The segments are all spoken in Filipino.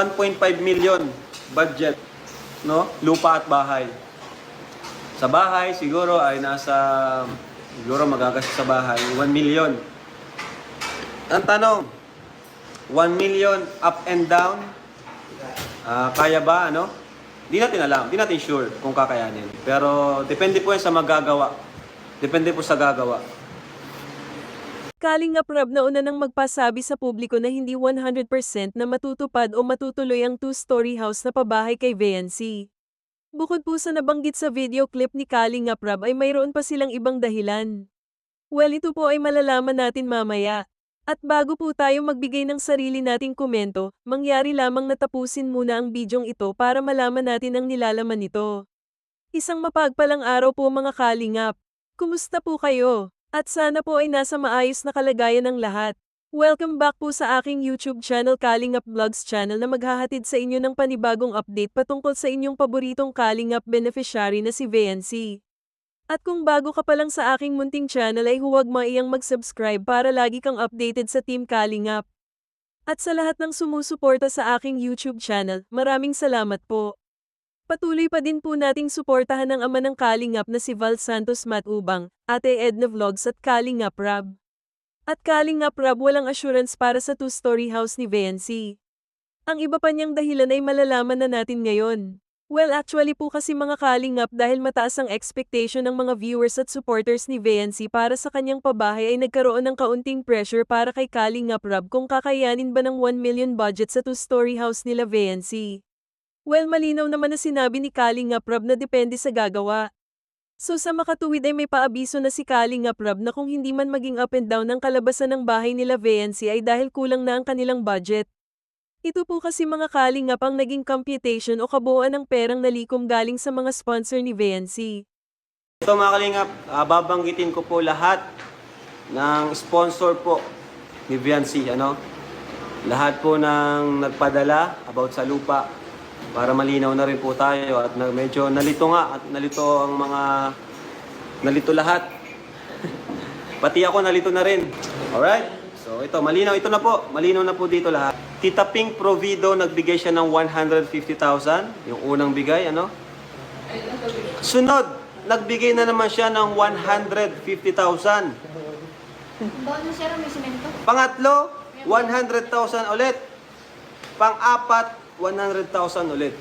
1.5 million budget, no? Lupa at bahay. Sa bahay, siguro ay nasa, siguro magagastos sa bahay, 1 million. Ang tanong, 1 million up and down, ah, kaya ba, ano? Di natin alam, di natin sure kung kakayanin. Pero depende po yan sa magagawa. Depende po sa gagawa. Kalingap Rab na una nang magpasabi sa publiko na hindi 100% na matutupad o matutuloy ang two-story house na pabahay kay VNC. Bukod po sa nabanggit sa video clip ni Kalingap Rab ay mayroon pa silang ibang dahilan. Well ito po ay malalaman natin mamaya. At bago po tayo magbigay ng sarili nating komento, mangyari lamang natapusin muna ang bidyong ito para malaman natin ang nilalaman nito. Isang mapagpalang araw po mga Kalingap. Kumusta po kayo? At sana po ay nasa maayos na kalagayan ng lahat. Welcome back po sa aking YouTube channel Kalingap Vlogs channel na maghahatid sa inyo ng panibagong update patungkol sa inyong paboritong Kalingap beneficiary na si VNC. At kung bago ka pa lang sa aking munting channel ay huwag maiyang mag-subscribe para lagi kang updated sa Team Kalingap. At sa lahat ng sumusuporta sa aking YouTube channel, maraming salamat po. Patuloy pa din po nating suportahan ang ama ng Kalingap na si Val Santos Matubang, Ate Edna Vlogs at Kalingap Rab. At Kalingap Rab walang assurance para sa two-story house ni VNC. Ang iba pa niyang dahilan ay malalaman na natin ngayon. Well actually po kasi mga Kalingap dahil mataas ang expectation ng mga viewers at supporters ni VNC para sa kanyang pabahay ay nagkaroon ng kaunting pressure para kay Kalingap Rab kung kakayanin ba ng 1 million budget sa two-story house nila VNC. Well, malinaw naman na sinabi ni Kalinga Prab na depende sa gagawa. So sa makatuwid ay may paabiso na si Kalinga Prab na kung hindi man maging up and down ang kalabasan ng bahay nila VNC ay dahil kulang na ang kanilang budget. Ito po kasi mga Kalingap ang naging computation o kabuuan ng perang nalikom galing sa mga sponsor ni VNC. Ito mga kalingap, ah, babanggitin ko po lahat ng sponsor po ni Viancy, ano? Lahat po ng nagpadala about sa lupa para malinaw na rin po tayo at na, medyo nalito nga at nalito ang mga nalito lahat. Pati ako nalito na rin. Alright? So ito, malinaw. Ito na po. Malinaw na po dito lahat. Tita Pink Provido, nagbigay siya ng 150,000. Yung unang bigay, ano? Sunod, nagbigay na naman siya ng 150,000. Bonus sir, may simento. Pangatlo, 100,000 ulit. Pang-apat, 100,000 ulit.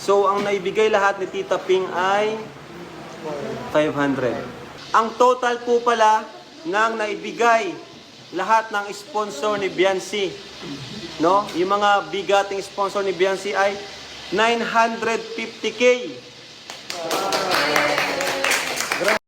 So, ang naibigay lahat ni Tita Ping ay 500. Ang total po pala ng naibigay lahat ng sponsor ni Biancy, no? Yung mga bigating sponsor ni Biancy ay 950K. Wow.